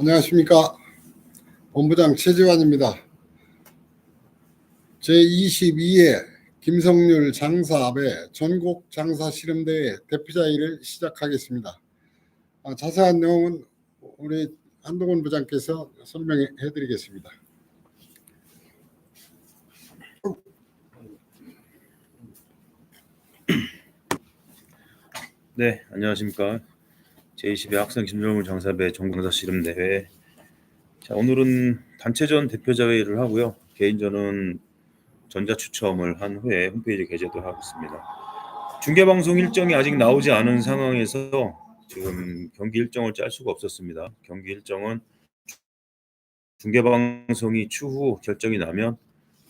안녕하십니까. 본부장 최지환입니다. 제22회 김성률 장사압의 전국 장사 실험대회 대표자회를 시작하겠습니다. 아, 자세한 내용은 우리 한동훈 부장께서 설명해 드리겠습니다. 네, 안녕하십니까. 제22회 학생 김정일 장사배 전국장사 씨름 대회. 자, 오늘은 단체전 대표자회의를 하고요. 개인전은 전자 추첨을 한 후에 홈페이지 게재도 하고 있습니다. 중계 방송 일정이 아직 나오지 않은 상황에서 지금 경기 일정을 짤 수가 없었습니다. 경기 일정은 중계 방송이 추후 결정이 나면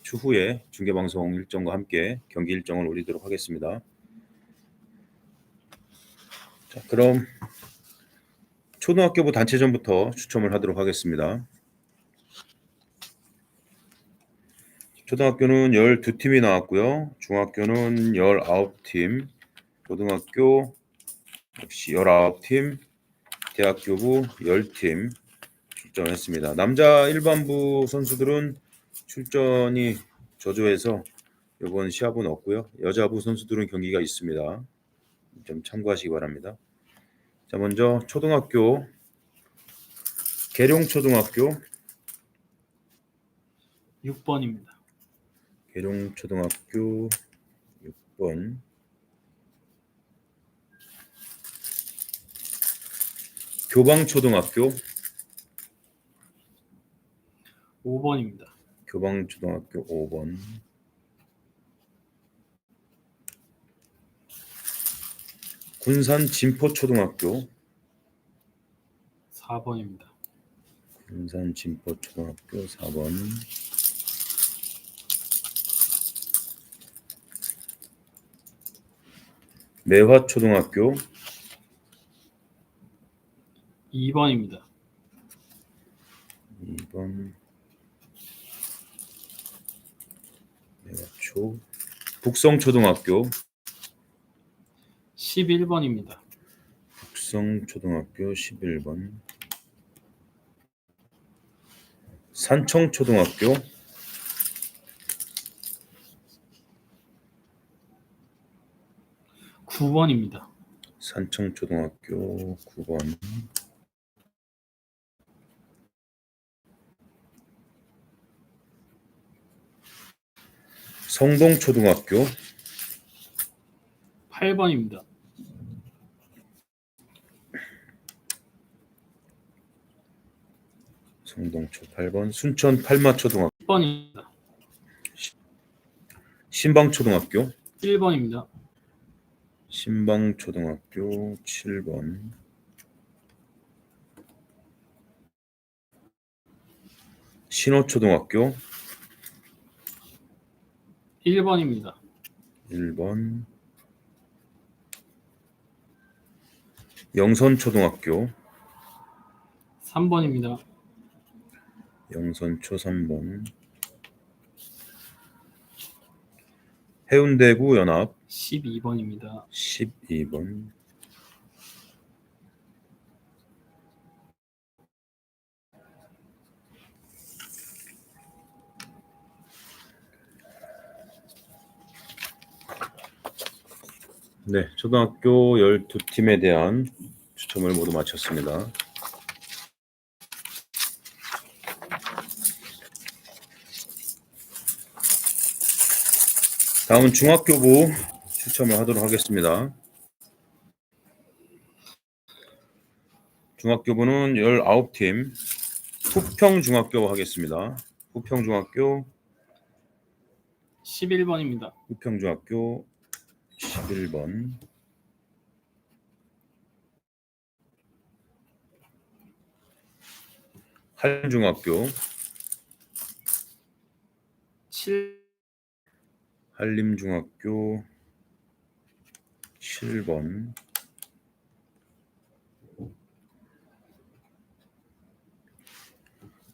추후에 중계 방송 일정과 함께 경기 일정을 올리도록 하겠습니다. 자, 그럼 초등학교부 단체전부터 추첨을 하도록 하겠습니다. 초등학교는 12팀이 나왔고요. 중학교는 19팀, 고등학교 역시 19팀, 대학교부 10팀 출전했습니다. 남자 일반부 선수들은 출전이 저조해서 이번 시합은 없고요. 여자부 선수들은 경기가 있습니다. 좀 참고하시기 바랍니다. 자, 먼저 초등학교 계룡초등학교 6번입니다. 계룡초등학교 6번 교방초등학교 5번입니다. 교방초등학교 5번 군산 진포초등학교. 4번입니다. 군산 진포초등학교 4번. 매화초등학교. 2번입니다. 2번. 매화초. 북성초등학교 11번입니다. 북성초등학교 11번 산청초등학교 9번입니다. 산청초등학교 9번 성동초등학교 8번입니다. 성동초 8번 순천 팔마초등학교 10번입니다. 신방초등학교 1번입니다. 신방초등학교 7번 신호초등학교 1번입니다. 1번 영선초등학교 3번입니다. 영선초 3번 해운대구 연합 12번입니다. 12번 네, 초등학교 12팀에 대한 추첨을 모두 마쳤습니다. 다음은 중학교부 추첨을 하도록 하겠습니다. 중학교부는 19팀 후평중학교 하겠습니다. 후평중학교 11번입니다. 후평중학교 11번 한중학교 한림중학교 7번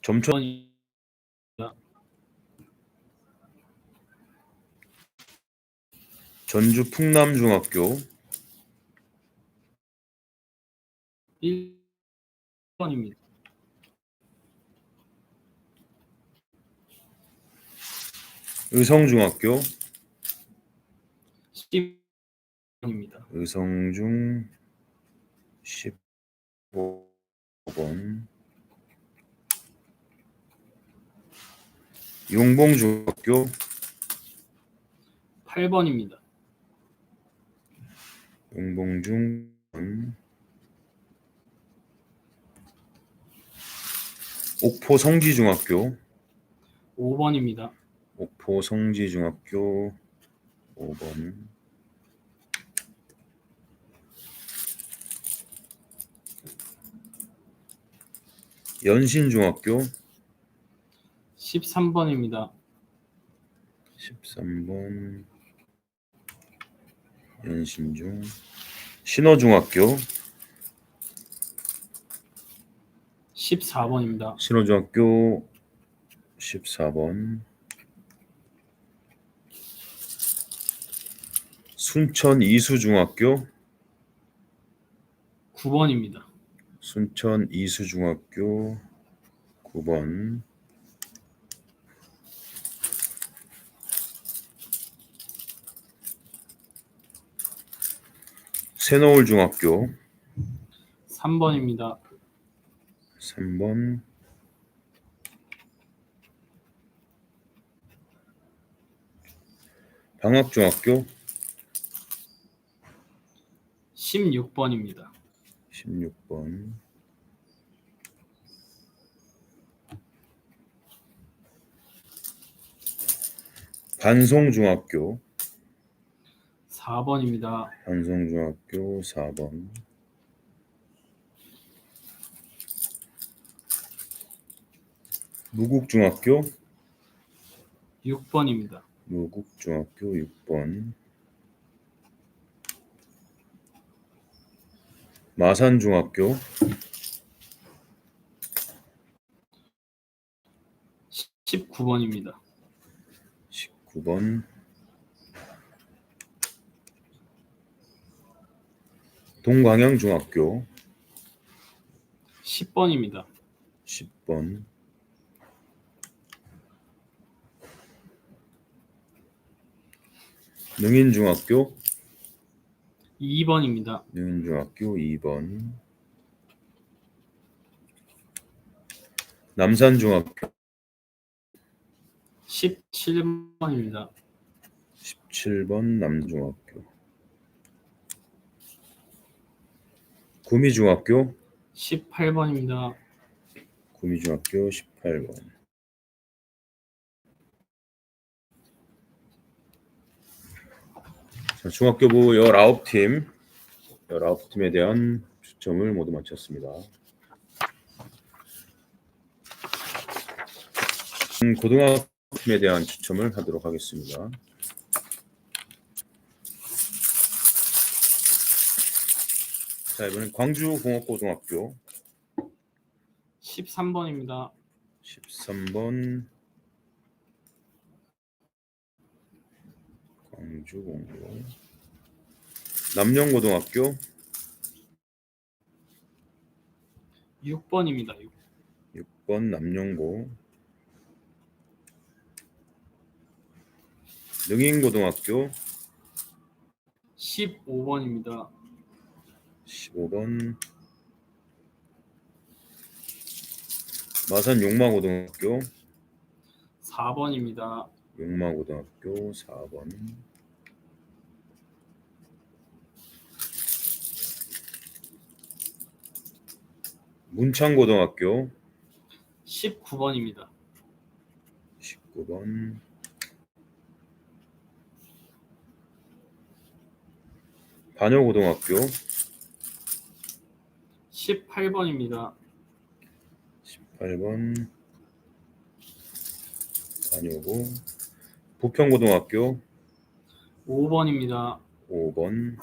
점촌 전주 풍남중학교 1번입니다. 의성중학교 10번입니다. 의성중 15번 용봉중학교 8번입니다. 용봉중 옥포 성지중학교 5번입니다. 옥포 성지중학교 5번 연신중학교? 13번입니다. 13번. 연신중. 신호중학교? 14번입니다. 신호중학교? 14번. 순천 이수중학교? 9번입니다. 순천 이수중학교 9번 새노을 중학교 3번입니다. 3번 방학 중학교 16번입니다. 16번 반송중학교 4번입니다. 반송중학교 4번 무국중학교 6번입니다. 무국중학교 6번 마산중학교 19번입니다. 19번. 동광영중학교. 10번입니다. 10번. 능인중학교. 2번입니다. 능인중학교 2번. 남산중학교 17번입니다. 17번 남중학교 구미중학교 18번입니다. 구미중학교 18번 자, 중학교부 19팀 19팀에 대한 추첨을 모두 마쳤습니다. 음, 고등학교 팀에 대한 추첨을 하도록 하겠습니다. 자, 이번엔 광주공업고등학교 13번입니다. 13번 광주공고 남영고등학교 6번입니다. 6. 6번 남영고 능인고등학교 15번입니다. 15번 마산 용마고등학교 4번입니다. 용마고등학교 4번 문창고등학교 19번입니다. 19번 반여고등학교 18번입니다. 18번 반여고 부평고등학교 5번입니다. 5번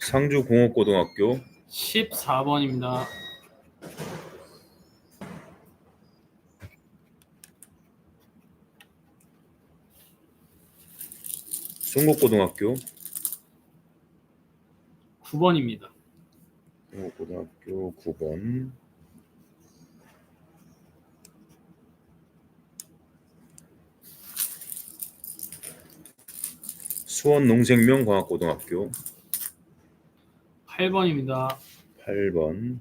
상주공업고등학교 14번입니다. 송곡고등학교 9번입니다. 고등학교 9번 수원 농생명과학고등학교 8번입니다. 8번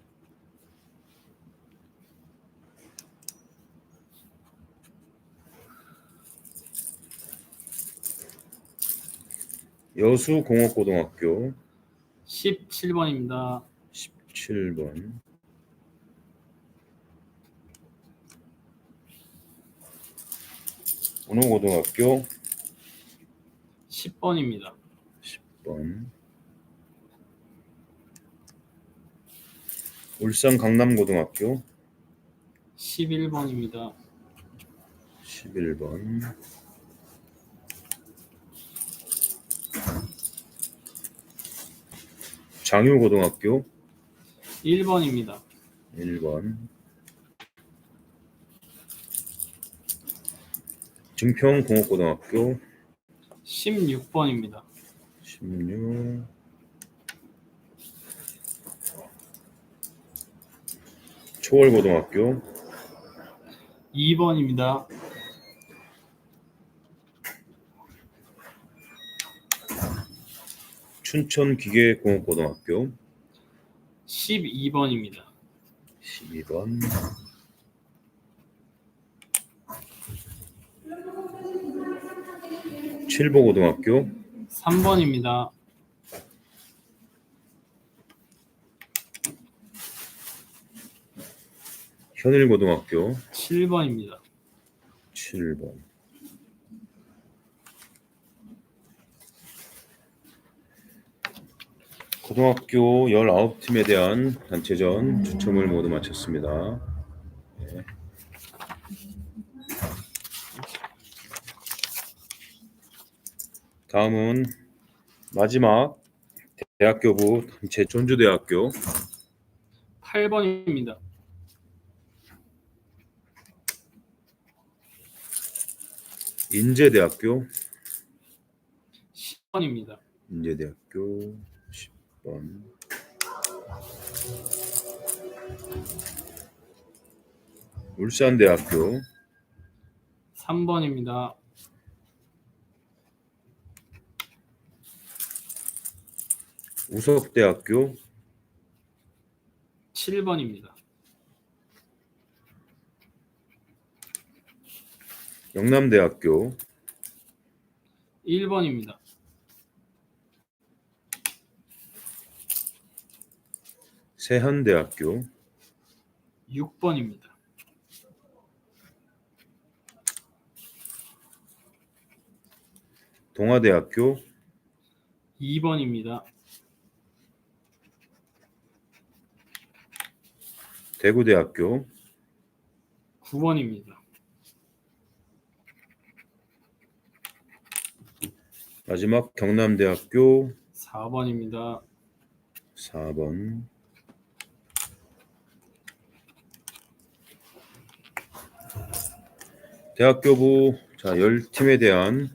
여수공업고등학교 17번입니다. 17번 은호고등학교 10번입니다. 10번 울산 강남고등학교 11번입니다. 11번 장유고등학교 1번입니다. 1번 증평공업고등학교 16번입니다. 16 초월고등학교 2번입니다. 춘천기계공업고등학교 12번입니다. 12번 칠보고등학교 3번입니다. 현일고등학교 7번입니다. 7번 고등학교 19팀에 대한 단체전 추첨을 모두 마쳤습니다. 네. 다음은 마지막 대학교부 단체 전주대학교 8번입니다. 인제대학교 10번입니다. 인제대학교 10 번 울산대학교 3번입니다. 우석대학교 7번입니다. 영남대학교 1번입니다. 세한대학교 6번입니다. 동아대학교 2번입니다. 대구대학교 9번입니다. 마지막 경남대학교 4번입니다. 4번 대학교부 자 10팀에 대한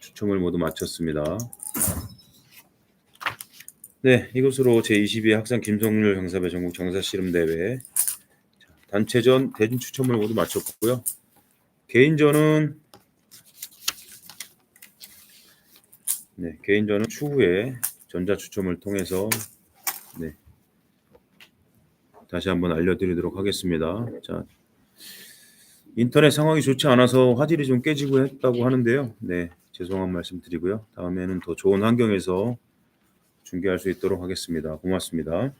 추첨을 모두 마쳤습니다. 네, 이것으로 제22회 학생 김성률 형사배 전국 정사씨름대회 자, 단체전 대진 추첨을 모두 마쳤고요. 개인전은 네, 개인전은 추후에 전자 추첨을 통해서 네, 다시 한번 알려드리도록 하겠습니다. 자, 인터넷 상황이 좋지 않아서 화질이 좀 깨지고 했다고 하는데요. 네, 죄송한 말씀 드리고요. 다음에는 더 좋은 환경에서 중계할 수 있도록 하겠습니다. 고맙습니다.